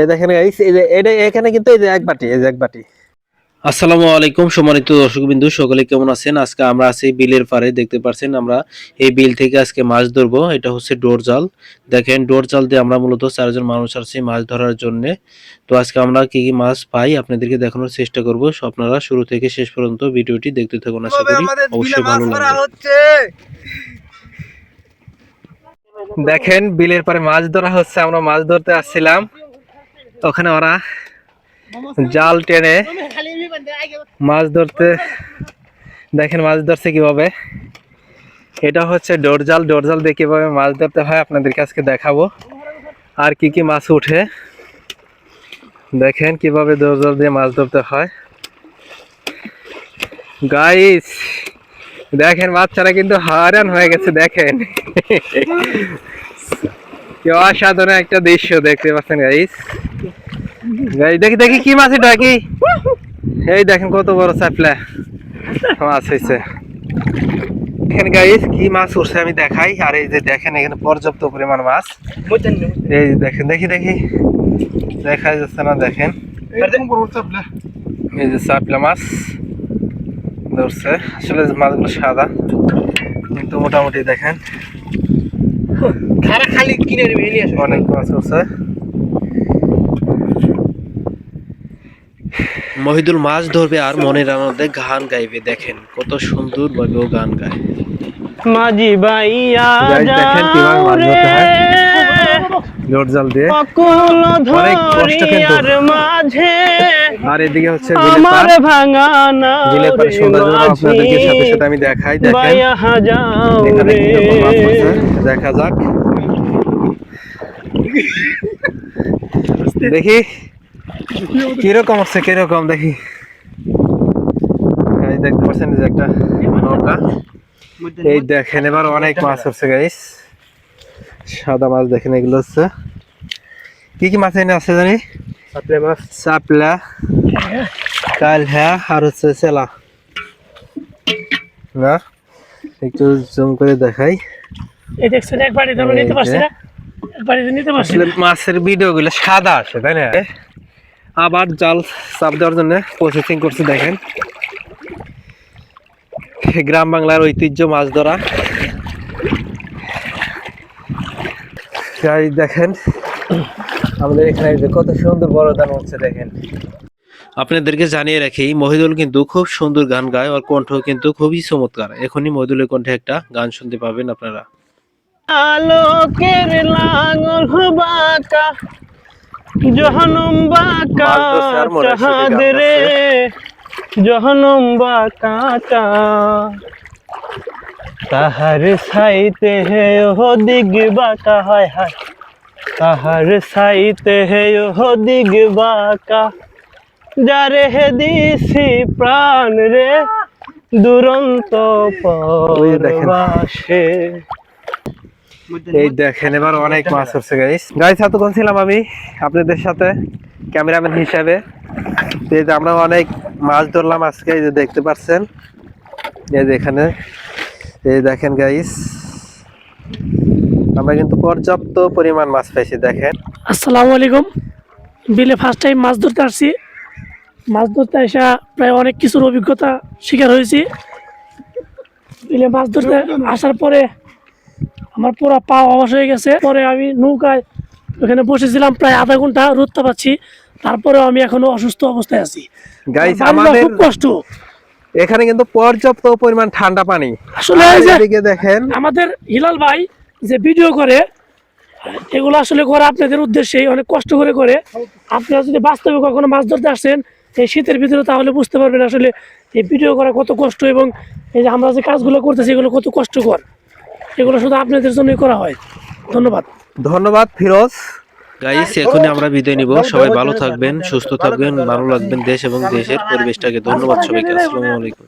এই দেখেন গাইস এই যে এটা এখানে কিন্তু এই যে এক বাটি এই যে এক বাটি। আসসালামু আলাইকুম সম্মানিত দর্শকবিন্দু সকলে কেমন আছেন? আজকে আমরা আছি বিলের পাড়ে দেখতে পাচ্ছেন আমরা এই বিল থেকে আজকে মাছ ধরবো এটা হচ্ছে ডোর জাল। দেখেন ডোর জাল দিয়ে আমরা মূলত চারজন মানুষ আসছি মাছ ধরার জন্য। তো আজকে আমরা কি কি মাছ পাই আপনাদেরকে দেখানোর চেষ্টা করব। আপনারা শুরু থেকে শেষ পর্যন্ত ভিডিওটি দেখতে থাকুন আশা করি অবশ্যই ভালো লাগবে। দেখেন বিলের পরে মাছ ধরা হচ্ছে আমরা মাছ ধরতে আসছিলাম। ওখানে ওরা জাল টেনে মাছ ধরতে দেখেন মাছ ধরছে কীভাবে। এটা হচ্ছে ডোর জাল ডোর জাল দিয়ে কীভাবে মাছ ধরতে হয় আপনাদেরকে আজকে দেখাবো। আর কি কি মাছ উঠে। দেখেন কীভাবে ডোর জাল দিয়ে মাছ ধরতে হয়। গাইস দেখেন বাচ্চারা কিন্তু হারান হয়ে গেছে দেখেন। কি অসাধারণ একটা দৃশ্য দেখতে পাচ্ছেন গাইস গাইস দেখি দেখি কি মাছ এটা, কি? এই দেখেন কত বড় চাপলা মাছ হয়েছে এখানে গাইস কি মাছ উঠছে আমি দেখাই। আর এই যে দেখেন, এখানে পর্যাপ্ত পরিমাণ মাছ। এই দেখেন, দেখি দেখি। দেখা যাচ্ছে না, দেখেন। এই যে চাপলা মাছ ধরছে। আসলে মাছগুলো সাদা, কিন্তু মোটামুটি দেখেন। খালি কিনে নেবে এলিয়াস অনেক কাজ করছে মহিদুল মাছ ধরবে আর মনের আনন্দে গান গাইবে দেখেন কত সুন্দর ভাবে ও গান গায়। মাঝি ভাইয়া দেখেন কীভাবে মাছ ধরতে হয়। জাল দিয়ে। অকুল অনেক কষ্ট কিন্তু। ধরিয়ার মাঝে আর এদিকে হচ্ছে আমার পার ভাঙা না বিলের পার সৌন্দর্য আপনাদেরকে সাথে সাথে আমি দেখাই দেখেন। এখানে কি মাছ আছে দেখা যাক। দেখি। কীরকম আছে কীরকম? দেখি। দেখতে পাচ্ছেন যে একটা নৌকা। এই দেখেন এবার অনেক মাছ হচ্ছে গাইস সাদা মাছ দেখেন এগুলো হচ্ছে। কি কি মাছ এনে আছে জানি? মাছ। চাপলা কালহা আর হচ্ছে সেলা না? একটু জুম করে দেখাই। এই দেখছেন এই নিতে পারছি না? নিতে পারছি মাছের ভিডিও গুলো সাদা আসে তাই না? আবার জাল চাপ দেওয়ার জন্য প্রসেসিং করছে দেখেন। গ্রাম বাংলার ঐতিহ্য মাছ ধরা। তাই দেখেন। আমাদের এখানে যে কত সুন্দর বড় দান হচ্ছে দেখেন। আপনাদেরকে জানিয়ে রাখি মহিদুল কিন্তু খুব সুন্দর গান গায় আর কণ্ঠ কিন্তু খুবই চমৎকার। এখনই মহিদুলের কণ্ঠে একটা গান শুনতে পাবেন আপনারা। আলোকের লাঙল বাঁকা জহনম বাঁকা চাঁদ রে। জহনম বাঁকা তাহার সাইতে হে ও দিগ বাঁকা হয় হায়। তাহার সাইতে হে ও দিগ বাঁকা যারে হে দিছি প্রাণ রে দুরন্ত। পরবাসে এই দেখেন এবার অনেক মাছ হচ্ছে গাইস গাইস এতক্ষণ ছিলাম আমি আপনাদের সাথে ক্যামেরাম্যান হিসাবে। এই যে আমরা অনেক মাছ ধরলাম আজকে এই যে দেখতে পাচ্ছেন। এই যে এখানে এই দেখেন গাইস আমরা কিন্তু পর্যাপ্ত পরিমাণ মাছ পাইছি দেখেন। আসসালামু আলাইকুম। বিলে ফার্স্ট টাইম মাছ ধরতে আসছি। মাছ ধরতে আসা প্রায় অনেক কিছুর অভিজ্ঞতা শিকার হয়েছি। বিলে মাছ ধরতে আসার পরে আমার পুরো পা অবশ হয়ে গেছে। পরে আমি নৌকায় ওখানে বসেছিলাম প্রায় আধা ঘণ্টা রোদটা পাচ্ছি তারপরে আমি এখনও অসুস্থ অবস্থায় আছি। গাইস আমাদের খুব কষ্ট। এখানে কিন্তু পর্যাপ্ত পরিমাণ ঠান্ডা পানি। আসলে এদিকে দেখেন আমাদের হিলাল ভাই যে ভিডিও করে এগুলো আসলে করে আপনাদের উদ্দেশ্যেই অনেক কষ্ট করে করে। আপনারা যদি বাস্তবে কখনো মাছ ধরতে আসছেন এই শীতের ভিতরে তাহলে বুঝতে পারবেন আসলে এই ভিডিও করা কত কষ্ট এবং এই যে আমরা যে কাজগুলো করতেছি এগুলো কত কষ্টকর। এগুলো শুধু আপনাদের জন্যই করা হয়। ধন্যবাদ। ধন্যবাদ ফিরোজ। গাইস এখনই আমরা বিদায় নিব। সবাই ভালো থাকবেন সুস্থ থাকবেন ভালো লাগবেন দেশ এবং দেশের পরিবেশটাকে। ধন্যবাদ সবাইকে। আসসালামু আলাইকুম।